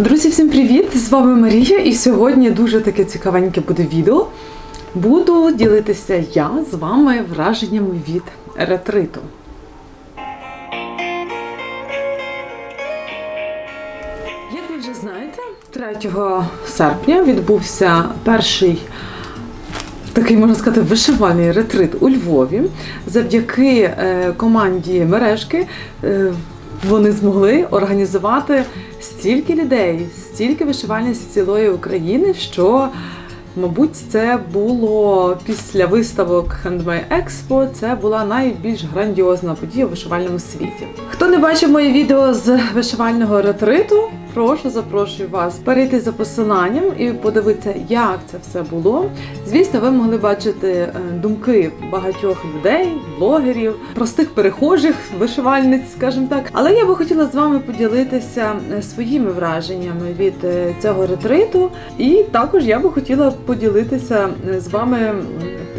Друзі, всім привіт! З вами Марія, і сьогодні дуже таке цікавеньке буде відео. Буду ділитися я з вами враженнями від ретриту. Як ви вже знаєте, 3 серпня відбувся перший такий, можна сказати, вишивальний ретрит у Львові. Завдяки е, команді мережки е, вони змогли організувати стільки людей, стільки вишивальниць з цілої України, що, мабуть, це було після виставок Handmade Expo, це була найбільш грандіозна подія у вишивальному світі. Хто не бачив моє відео з вишивального ретриту, прошу запрошую вас перейти за посиланням і подивитися, як це все було. Звісно, ви могли бачити е, думки багатьох людей, блогерів, простих перехожих, вишивальниць, скажімо так. Але я би хотіла з вами поділитися е, своїми враженнями від е, цього ретриту, і також я би хотіла поділитися з вами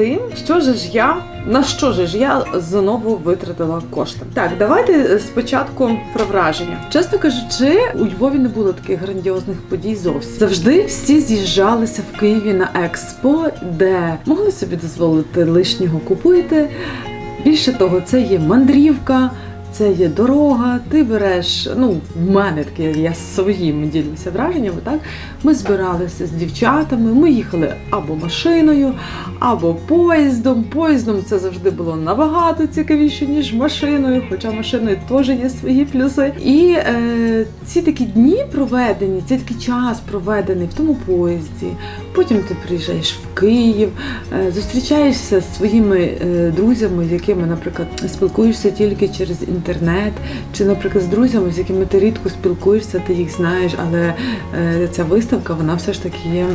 тим, що же ж я. На що же ж я знову витратила кошти? Так, давайте е, спочатку про враження. Чесно кажучи, у Львові не було таких грандіозних подій зовсім. Завжди всі з'їжджалися в Києві на експо, де могли собі дозволити лишнього купити. Більше того, це є мандрівка. Це є дорога, ти береш. Ну, в мене таке, я своїми ділюся враженнями. Так ми збиралися з дівчатами. Ми їхали або машиною, або поїздом. Поїздом це завжди було набагато цікавіше, ніж машиною, хоча машиною теж є свої плюси. І е, ці такі дні проведені, цей такий час проведений в тому поїзді. Потім ти приїжджаєш в Київ, е, зустрічаєшся з своїми е, друзями, з якими, наприклад, спілкуєшся тільки через інтернет, чи, наприклад, з друзями, з якими ти рідко спілкуєшся, ти їх знаєш, але е, ця виставка вона все ж таки м,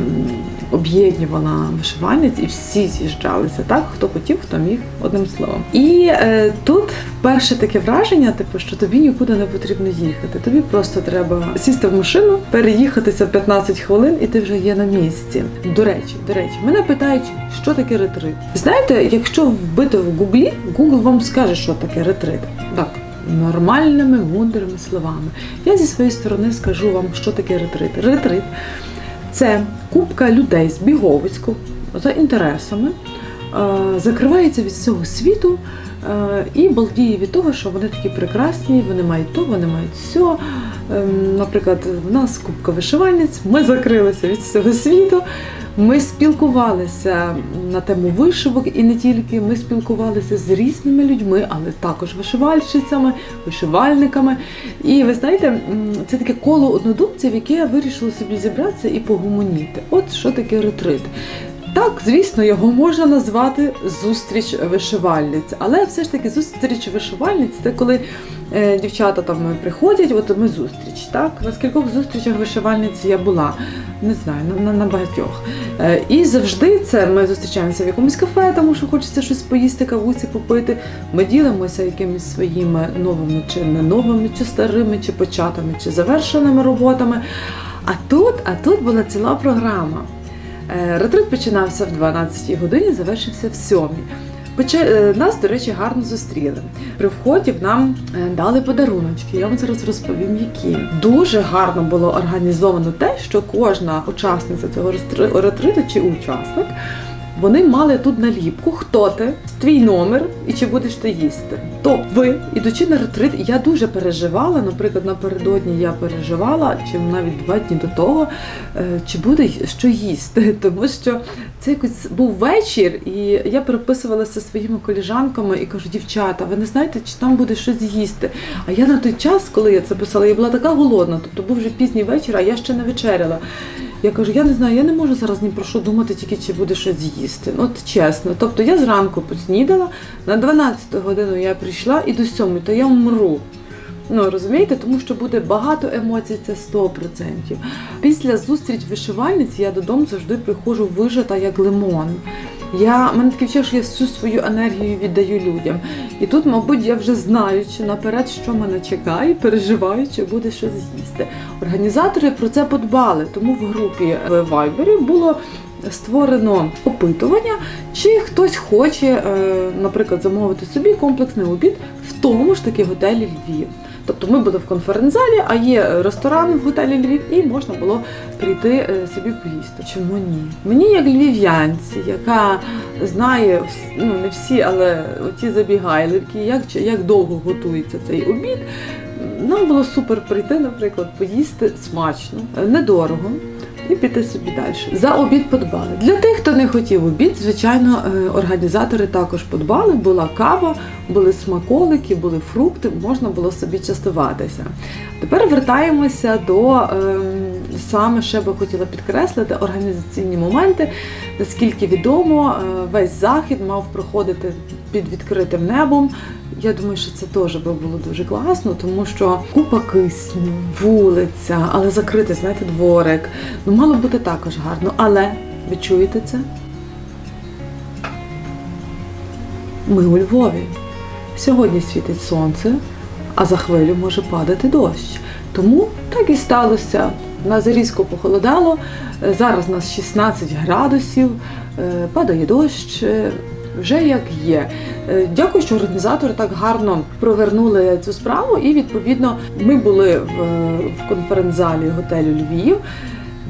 об'єднувала вишивальниць і всі з'їжджалися, так хто хотів, хто міг, одним словом. І е, тут вперше таке враження, типу, що тобі нікуди не потрібно їхати. Тобі просто треба сісти в машину, переїхатися 15 хвилин, і ти вже є на місці. До речі, до речі, мене питають, що таке ретрит. Знаєте, якщо вбити в гуглі, Google вам скаже, що таке ретрит. Так. Нормальними мудрими словами. Я зі своєї сторони скажу вам, що таке ретрит. Ретрит це купка людей з біговицьку за інтересами, е, закривається від всього світу і балдіє від того, що вони такі прекрасні, вони мають то, вони мають все. Наприклад, в нас купка вишивальниць, ми закрилися від всього світу. Ми спілкувалися на тему вишивок і не тільки. Ми спілкувалися з різними людьми, але також вишивальщицями, вишивальниками. І ви знаєте, це таке коло однодумців, яке вирішило собі зібратися і погомоніти. От що таке ретрит. Так, звісно, його можна назвати зустріч вишивальниць, але все ж таки зустріч вишивальниць це коли е, дівчата там приходять, от ми зустріч. Так, на скількох зустрічах вишивальниць я була, не знаю, на, на, на багатьох. Е, і завжди це ми зустрічаємося в якомусь кафе, тому що хочеться щось поїсти, кавуці попити. Ми ділимося якимись своїми новими чи не новими, чи старими, чи початими, чи завершеними роботами. А тут, а тут була ціла програма. Е, Ретрит починався в 12-й годині, завершився в 7-й. Е, Нас, до речі, гарно зустріли. При вході нам е, дали подаруночки. Я вам зараз розповім, які. Дуже гарно було організовано те, що кожна учасниця цього ретриту чи учасник вони мали тут наліпку, хто ти, твій номер і чи будеш ти їсти. То ви, ідучи на ретрит, я дуже переживала. Наприклад, напередодні я переживала, чи навіть два дні до того, е, чи буде що їсти, тому що це якось був вечір, і я переписувалася своїми коліжанками і кажу, дівчата, ви не знаєте, чи там буде щось їсти. А я на той час, коли я це писала, я була така голодна, тобто був вже пізній вечір, а я ще не вечеряла. Я кажу, я не знаю, я не можу зараз ні про що думати, тільки чи буде щось їсти. Ну, от чесно. Тобто я зранку поснідала, на 12 годину я прийшла і до 7, то я вмру. Ну розумієте, тому що буде багато емоцій, це 100%. Після зустріч вишивальниць я додому завжди приходжу вижата як лимон. Я мене таке відчуття, що я всю свою енергію віддаю людям. І тут, мабуть, я вже знаю, що наперед, що мене чекає, переживаю, чи буде щось з'їсти. Організатори про це подбали, тому в групі в Viber було створено опитування, чи хтось хоче, е, наприклад, замовити собі комплексний обід в тому ж таки готелі Львів. Тобто ми були в конференц-залі, а є ресторан в готелі Львів, і можна було прийти е, собі поїсти. Чому ні? Мені, як львів'янці, яка знає ну не всі, але ті забігайливки, як, як довго готується цей обід. Нам було супер прийти, наприклад, поїсти смачно, е, недорого. І піти собі далі. За обід подбали. Для тих, хто не хотів обід, звичайно, е, організатори також подбали. Була кава, були смаколики, були фрукти, можна було собі частуватися. Тепер вертаємося до ем, саме ще би хотіла підкреслити організаційні моменти. Наскільки відомо, е, весь захід мав проходити під відкритим небом. Я думаю, що це теж би було дуже класно, тому що купа кисню, вулиця, але закритий, знаєте, дворик. Ну, мало бути також гарно. Але ви чуєте це? Ми у Львові. Сьогодні світить сонце, а за хвилю може падати дощ. Тому так і сталося. Нас різко похолодало. Зараз у нас 16 градусів, е, падає дощ. Е, Вже як є. Е, Дякую, що організатори так гарно провернули цю справу. І відповідно ми були в, в конференц-залі готелю Львів.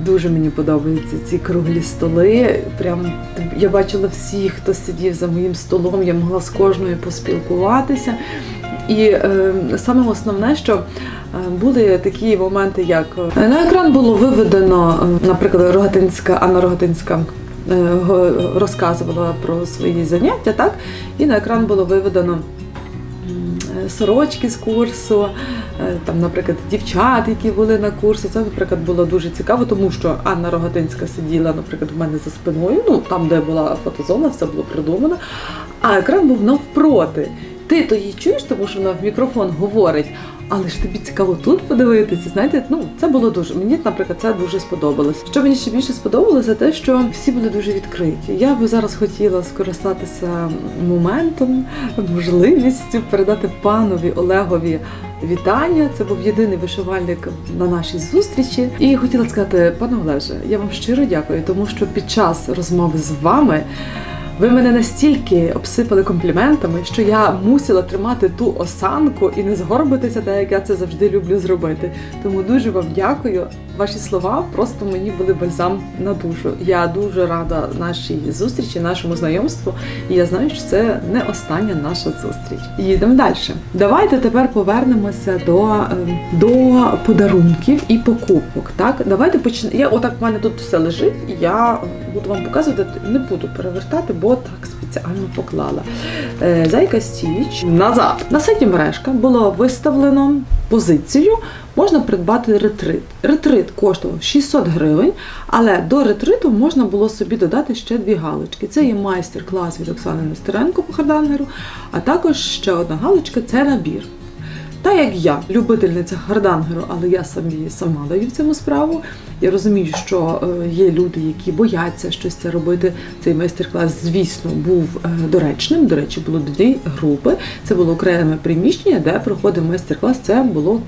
Дуже мені подобаються ці круглі столи. Прям я бачила всіх, хто сидів за моїм столом. Я могла з кожною поспілкуватися. І е, саме основне, що е, були такі моменти, як е, на екран було виведено, е, наприклад, Рогатинська, Анна Рогатинська е, розказувала про свої заняття, так? І на екран було виведено е, сорочки з курсу, е, там, наприклад, дівчат, які були на курсі. Це, наприклад, було дуже цікаво, тому що Анна Рогатинська сиділа, наприклад, в мене за спиною, ну там, де була фотозона, все було придумано. А екран був навпроти. Ти то її чуєш, тому що вона в мікрофон говорить. Але ж тобі цікаво тут подивитися. Знаєте, ну це було дуже. Мені, наприклад, це дуже сподобалось. Що мені ще більше сподобалося, те, що всі були дуже відкриті. Я би зараз хотіла скористатися моментом, можливістю передати панові Олегові вітання. Це був єдиний вишивальник на нашій зустрічі. І хотіла сказати, пане Олеже, я вам щиро дякую, тому що під час розмови з вами. Ви мене настільки обсипали компліментами, що я мусила тримати ту осанку і не згорбитися, так як я це завжди люблю зробити. Тому дуже вам дякую. Ваші слова просто мені були бальзам на душу. Я дуже рада нашій зустрічі, нашому знайомству. І я знаю, що це не остання наша зустріч. Їдемо далі. Давайте тепер повернемося до, ем, до подарунків і покупок. Так, давайте почнемо. Я отак в мене тут все лежить, я буду вам показувати, не буду перевертати, бо так спеціально поклала. Е, Зайка Стіч назад. На сайті мережка було виставлено позицію. Можна придбати ретрит. Ретрит коштував 600 гривень, але до ретриту можна було собі додати ще дві галочки. Це є майстер-клас від Оксани Нестеренко по хардангеру, а також ще одна галочка це набір. Та як я, любительниця хардангеру, але я самі сама даю в цьому справу. Я розумію, що е, є люди, які бояться щось це робити. Цей майстер-клас, звісно, був е, доречним. До речі, було дві групи. Це було окреме приміщення, де проходив майстер-клас. Це було,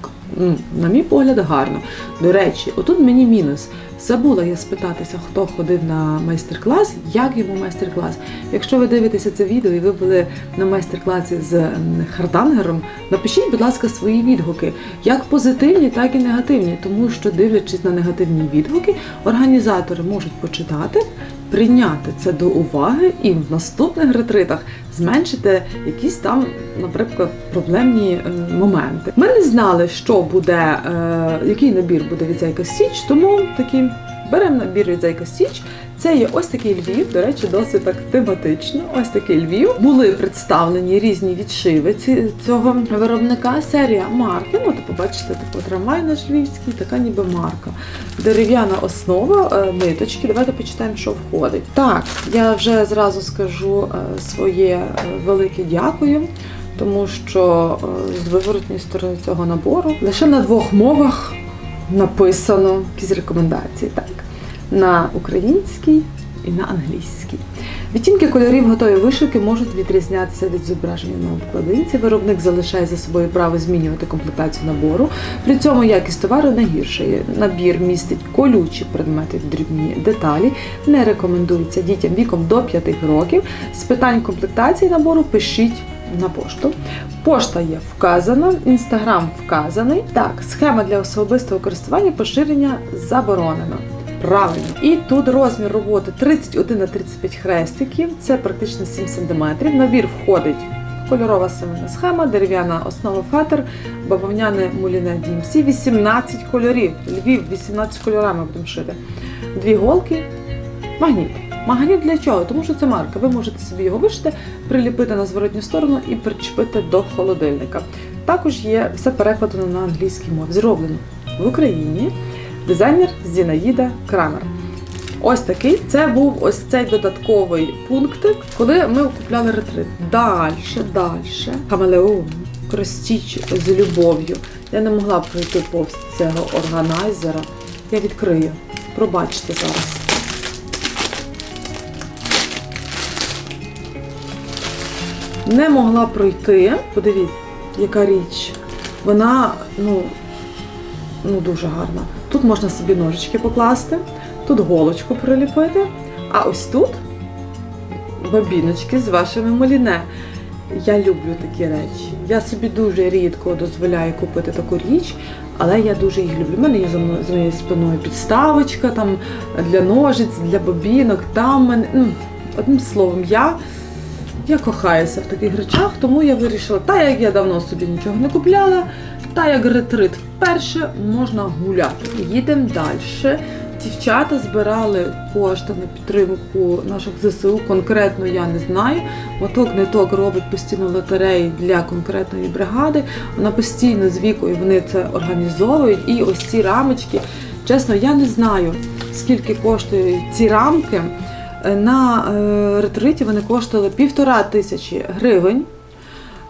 на мій погляд, гарно. До речі, отут мені мінус. Забула я спитатися, хто ходив на майстер-клас, як йому майстер-клас. Якщо ви дивитеся це відео і ви були на майстер-класі з м, хардангером, напишіть, будь ласка, свої відгуки, як позитивні, так і негативні, тому що, дивлячись на негативні відгуки, організатори можуть почитати, прийняти це до уваги і в наступних ретритах зменшити якісь там, наприклад, проблемні е, моменти. Ми не знали, що буде, е, який набір буде від Зайка Січ, тому такі беремо набір від Зайка Січ. Це є ось такий Львів, до речі, досить так тематично. Ось такий Львів. Були представлені різні відшиви цього виробника. Серія марки. Ну, типу, бачите, типу трамвай наш львівський, така ніби марка. Дерев'яна основа, е, ниточки. Давайте почитаємо, що входить. Так, я вже зразу скажу е, своє е, велике дякую. Тому що з виворотньої сторони цього набору лише на двох мовах написано якісь рекомендації. Так на українській і на англійській. Відтінки кольорів готові вишивки можуть відрізнятися від зображення на обкладинці. Виробник залишає за собою право змінювати комплектацію набору. При цьому якість товару не гіршає. Набір містить колючі предмети, дрібні деталі. Не рекомендується дітям віком до 5 років. З питань комплектації набору пишіть на пошту. Пошта є вказана, інстаграм вказаний. Так, схема для особистого користування поширення заборонена. Правильно. І тут розмір роботи 31 на 35 хрестиків, це практично 7 см. Набір входить кольорова семейна схема, дерев'яна основа фетр, бавовняне муліне DMC, 18 кольорів. Львів 18 кольорами будемо шити. Дві голки, магніт. Магніт для чого? Тому що це марка. Ви можете собі його вишити, приліпити на зворотню сторону і причепити до холодильника. Також є все перекладено на англійській мові. Зроблено в Україні. Дизайнер Зінаїда Крамер. Ось такий. Це був ось цей додатковий пунктик, коли ми купляли ретрит. Дальше, дальше. Хамелеон, Кростіч з любов'ю. Я не могла пройти повз цього органайзера. Я відкрию. Пробачте зараз. Не могла пройти. Подивіться, яка річ. Вона, ну, ну дуже гарна. Тут можна собі ножички покласти, тут голочку приліпити, а ось тут бабіночки з вашими моліне. Я люблю такі речі. Я собі дуже рідко дозволяю купити таку річ, але я дуже їх люблю. У мене є за мною за моєю спиною підставочка там для ножиць, для бобінок. Там мене, ну, одним словом, я, я кохаюся в таких речах, тому я вирішила, та як я давно собі нічого не купляла, та як ретрит вперше можна гуляти. Їдемо далі. Дівчата збирали кошти на підтримку наших ЗСУ. Конкретно я не знаю. Моток ниток робить постійно лотереї для конкретної бригади. Вона постійно з вікою вони це організовують. І ось ці рамочки. Чесно, я не знаю, скільки коштують ці рамки. Е, На е, ретриті вони коштували півтора тисячі гривень.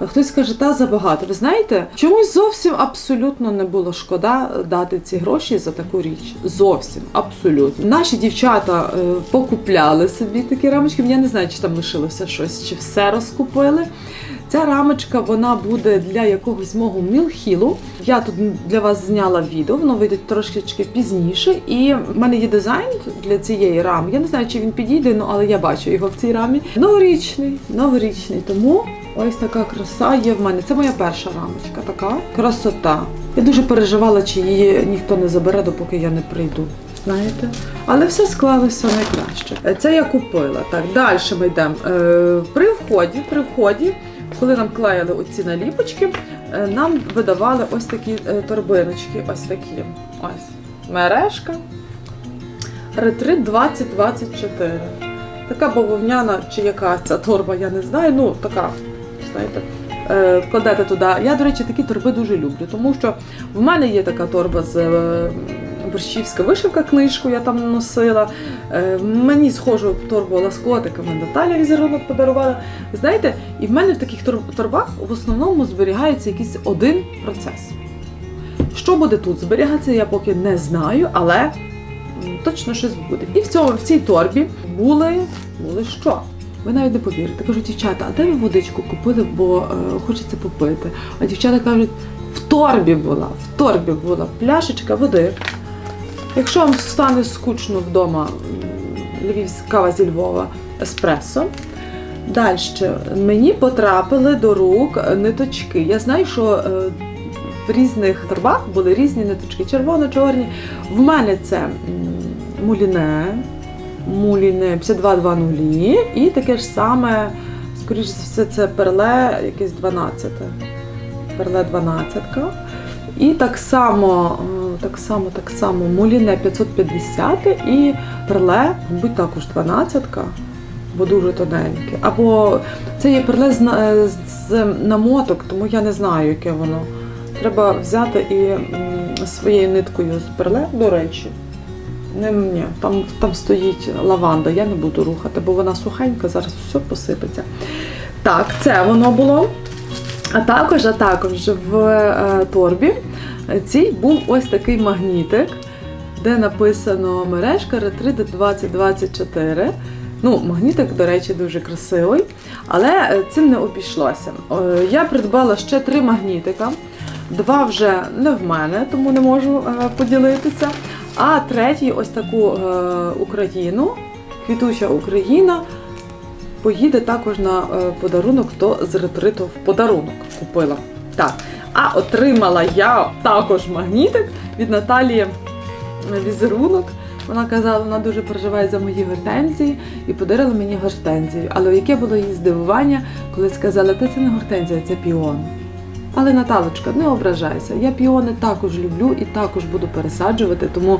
Хтось каже, та забагато. Ви знаєте, чомусь зовсім абсолютно не було шкода дати ці гроші за таку річ. Зовсім абсолютно. Наші дівчата е, покупляли собі такі рамочки. Я не знаю, чи там лишилося щось, чи все розкупили. Ця рамочка вона буде для якогось мого мілхілу. Я тут для вас зняла відео, воно вийде трошечки пізніше. І в мене є дизайн для цієї рами. Я не знаю, чи він підійде, ну але я бачу його в цій рамі. Новорічний, новорічний. Тому ось така краса є в мене. Це моя перша рамочка. Така красота. Я дуже переживала, чи її ніхто не забере, допоки я не прийду. Знаєте? Але все склалося найкраще. Це я купила. Так, далі ми йдемо. Е, При вході, при вході, коли нам клеїли оці наліпочки, е, нам видавали ось такі е, торбиночки. Ось такі. Ось. Мережка. Ретрит 2024. Така бавовняна чи яка ця торба, я не знаю. Ну, така, знаєте, е, вкладете туди. Я, до речі, такі торби дуже люблю, тому що в мене є така торба з борщівська вишивка книжку, я там носила. Е, мені схожу торбу ласкотиками Наталя візерунок подарувала. Знаєте, і в мене в таких торбах в основному зберігається якийсь один процес. Що буде тут зберігатися, я поки не знаю, але точно щось буде. І в цьому в цій торбі були, були що? Ви навіть не повірите. Кажу, дівчата, а де ви водичку купили, бо е, хочеться попити. А дівчата кажуть, в торбі була, в торбі була пляшечка води. Якщо вам стане скучно вдома, львівська зі Львова, еспресо. Далі мені потрапили до рук ниточки. Я знаю, що е, в різних торбах були різні ниточки, червоно-чорні. В мене це муліне, муліне 5220 і таке ж саме, скоріш за все, це перле якесь 12. Перле 12. І так само, е, так само, так само муліне 550 і перле, мабуть, також 12-ка, бо дуже тоненьке. Або це є перле з, е, з намоток, тому я не знаю, яке воно. Треба взяти і своєю ниткою з перле, до речі. Не, ні, там, там стоїть лаванда, я не буду рухати, бо вона сухенька, зараз все посипеться. Так, це воно було. А також, а також в е, торбі цій був ось такий магнітик, де написано мережка Ретрит 2024. Ну, магнітик, до речі, дуже красивий, але е, цим не обійшлося. Я придбала ще три магнітика. Два вже не в мене, тому не можу е, поділитися. А третій ось таку Україну, квітуча Україна поїде також на е, подарунок, то з ретриту в подарунок купила. Так. А отримала я також магнітик від Наталії е, візерунок. Вона казала, вона дуже переживає за мої гортензії і подарила мені гортензію. Але яке було її здивування, коли сказала, та це не гортензія, це піон. Але Наталочка, не ображайся. Я піони також люблю і також буду пересаджувати, тому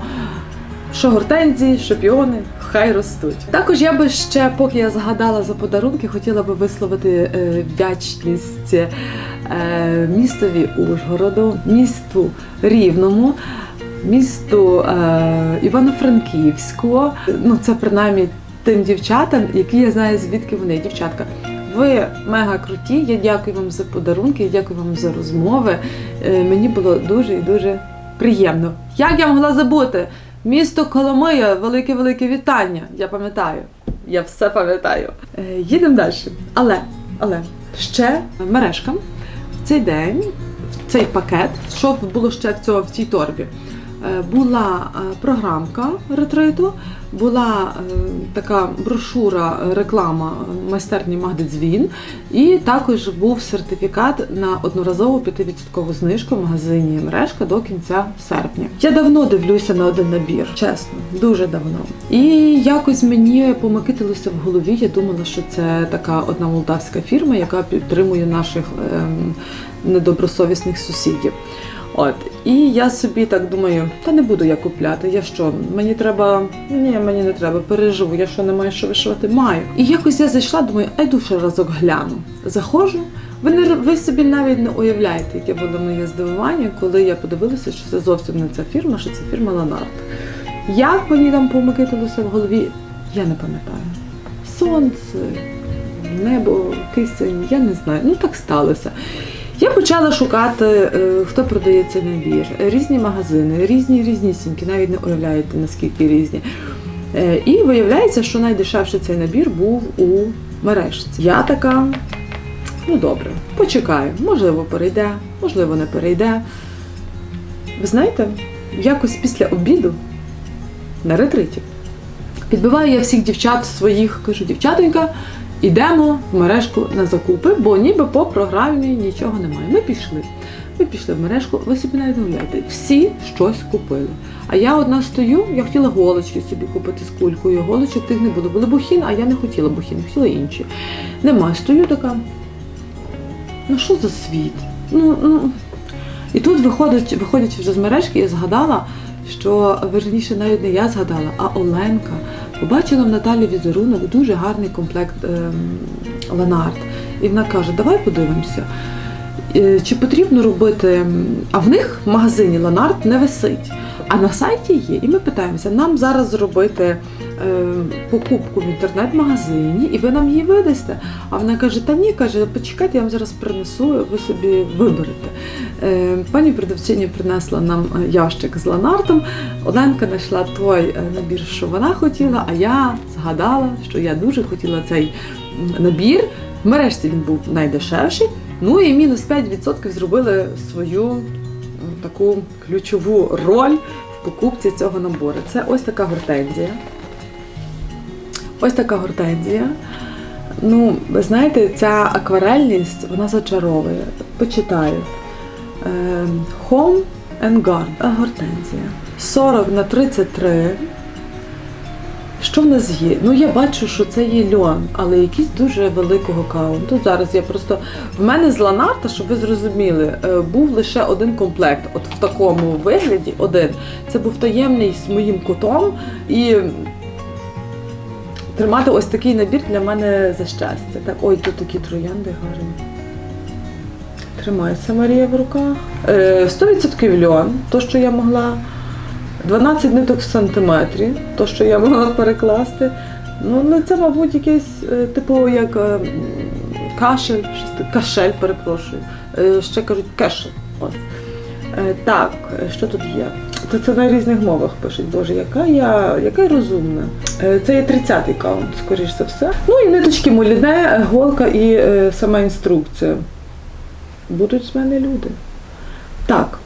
що гортензії, що піони, хай ростуть. Також я би ще, поки я згадала за подарунки, хотіла би висловити е, вдячність е, містові Ужгороду, місту Рівному, місту е, Івано-Франківську. Ну, це принаймні тим дівчатам, які я знаю, звідки вони. Дівчатка, ви мега круті. Я дякую вам за подарунки, дякую вам за розмови. Е, Мені було дуже і дуже приємно. Як я могла забути? Місто Коломия, велике велике вітання. Я пам'ятаю. Я все пам'ятаю. Е, Їдемо далі. Але, але ще мережкам в цей день, в цей пакет, що було ще в цього в цій торбі? Е, Була е, програмка ретриту, була е, така брошура, реклама майстерні Магди Дзвін, і також був сертифікат на одноразову 5% знижку в магазині мережка до кінця серпня. Я давно дивлюся на один набір, чесно, дуже давно. І якось мені помикитилося в голові. Я думала, що це така одна молдавська фірма, яка підтримує наших ем, недобросовісних сусідів. От і я собі так думаю, та не буду я купляти. Я що? Мені треба. Ні, мені не треба, переживу. Я що не маю що вишивати? Маю. І якось я зайшла, думаю, а йду ще разок гляну. Заходжу. Ви не ви собі навіть не уявляєте, яке було моє здивування, коли я подивилася, що це зовсім не ця фірма, що це фірма Ланарт. Як мені там помикитилося в голові, я не пам'ятаю. Сонце, небо, кисень, я не знаю. Ну так сталося. Я почала шукати, е, хто продає цей набір. Різні магазини, різні різнісінькі, навіть не уявляєте, наскільки різні. Е, І виявляється, що найдешевший цей набір був у мережці. Я така, ну добре, почекаю. Можливо, перейде, можливо, не перейде. Ви знаєте, якось після обіду на ретриті підбиваю я всіх дівчат своїх, кажу, дівчатонька, ідемо в мережку на закупи, бо ніби по програмі нічого немає. Ми пішли. Ми пішли в мережку, ви собі навіть уявляєте, всі щось купили. А я одна стою, я хотіла голочки собі купити з кулькою. Голочок тих не було. Були бухін, а я не хотіла бухін, хотіла інші. Нема, стою така. Ну що за світ? Ну, ну. І тут виходить, виходячи вже з мережки, я згадала, що верніше навіть не я згадала, а Оленка побачила в Наталі візерунок дуже гарний комплект ем, Ленард. І вона каже: Давай подивимося. Е, Чи потрібно робити, а в них в магазині Ленард не висить, а на сайті є. І ми питаємося, нам зараз зробити е, покупку в інтернет-магазині, і ви нам її видасте. А вона каже: Та ні, каже, почекайте, я вам зараз принесу, ви собі виберете. Е, Пані продавчиня принесла нам е, ящик з ланартом. Оленка знайшла той е, набір, що вона хотіла, а я згадала, що я дуже хотіла цей набір. В мережці він був найдешевший. Ну і мінус 5% зробили свою таку ключову роль в покупці цього набору. Це ось така гортензія. Ось така гортензія. Ну, ви знаєте, ця акварельність вона зачаровує. Почитаю. Е, Home and Garden. Гортензія. 40 на 33. Що в нас є? Ну, я бачу, що це є льон, але якийсь дуже великого каунту. Зараз я просто. В мене з ланарта, щоб ви зрозуміли, е, був лише один комплект. От в такому вигляді один. Це був таємний з моїм котом. І тримати ось такий набір для мене за щастя. Так, ой, тут такі троянди гарні. Тримайся, Марія в руках. Е, 100% льон, то, що я могла. 12 ниток в сантиметрі, то, що я могла перекласти. Ну, ну це, мабуть, якийсь, е, типу, як е, кашель, кашель, перепрошую. Е, Ще кажуть кешель. Ось. Е, Так, е, що тут є? То це на різних мовах пишуть. Боже, яка я, яка я розумна. Е, Це є 30-й каунт, скоріш за все. Ну і ниточки моліне, голка і е, сама інструкція. Будуть з мене люди. Так,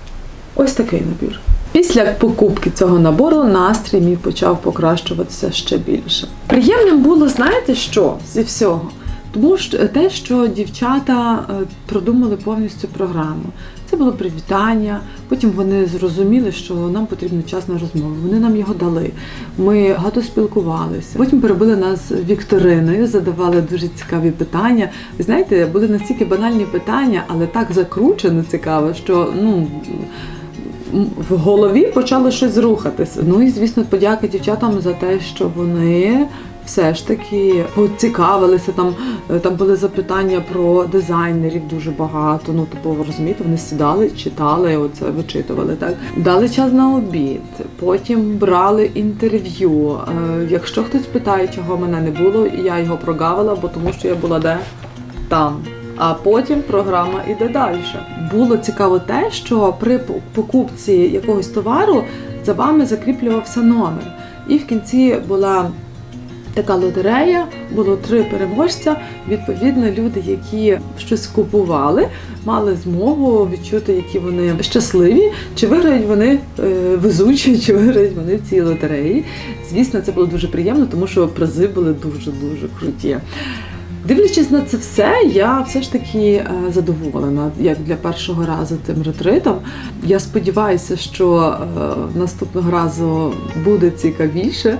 ось такий набір. Після покупки цього набору настрій мій почав покращуватися ще більше. Приємним було, знаєте що зі всього? Тому що те, що дівчата е, продумали повністю програму. Це було привітання. Потім вони зрозуміли, що нам потрібен час на розмову. Вони нам його дали. Ми багато спілкувалися. Потім перебили нас вікториною, задавали дуже цікаві питання. Ви знаєте, були настільки банальні питання, але так закручено цікаво, що ну. В голові почало щось рухатися. Ну і звісно, подяка дівчатам за те, що вони все ж таки поцікавилися. Там е, там були запитання про дизайнерів дуже багато. Ну типу, ви розумієте, вони сідали, читали, оце вичитували. Так дали час на обід. Потім брали інтерв'ю. Е, Якщо хтось питає, чого мене не було, я його прогавила, бо тому що я була де там. А потім програма іде далі. Було цікаво те, що при покупці якогось товару за вами закріплювався номер. І в кінці була така лотерея, було три переможця. Відповідно, люди, які щось купували, мали змогу відчути, які вони щасливі, чи виграють вони е, везучі, чи виграють вони в цій лотереї. Звісно, це було дуже приємно, тому що призи були дуже дуже круті. Дивлячись на це все, я все ж таки е, задоволена, як для першого разу цим ретритом. Я сподіваюся, що е, наступного разу буде цікавіше.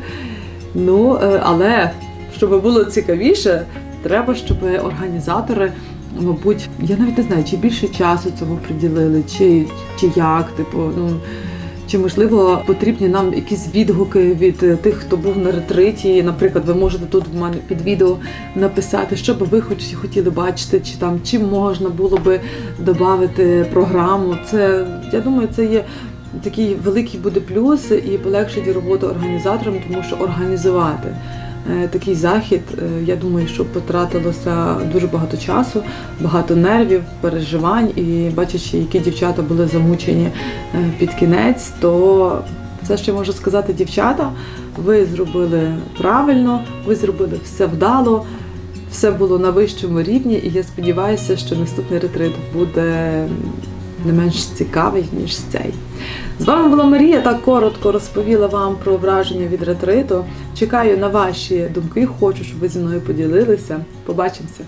Ну, е, але щоб було цікавіше, треба, щоб організатори, мабуть, я навіть не знаю, чи більше часу цьому приділили, чи, чи як, типу, ну. Чи можливо потрібні нам якісь відгуки від е, тих, хто був на ретриті? Наприклад, ви можете тут в мене під відео написати, що би ви хоч хотіли бачити, чи там чим можна було би додати програму. Це я думаю, це є такий великий буде плюс і полегшить роботу організаторам, тому що організувати е, такий захід, е, я думаю, що потратилося дуже багато часу, багато нервів, переживань. І бачачи, які дівчата були замучені е, під кінець, то все, що я можу сказати, дівчата, ви зробили правильно, ви зробили все вдало. Все було на вищому рівні, і я сподіваюся, що наступний ретрит буде не менш цікавий, ніж цей. З вами була Марія. та коротко розповіла вам про враження від ретриту. Чекаю на ваші думки. Хочу, щоб ви зі мною поділилися. Побачимося.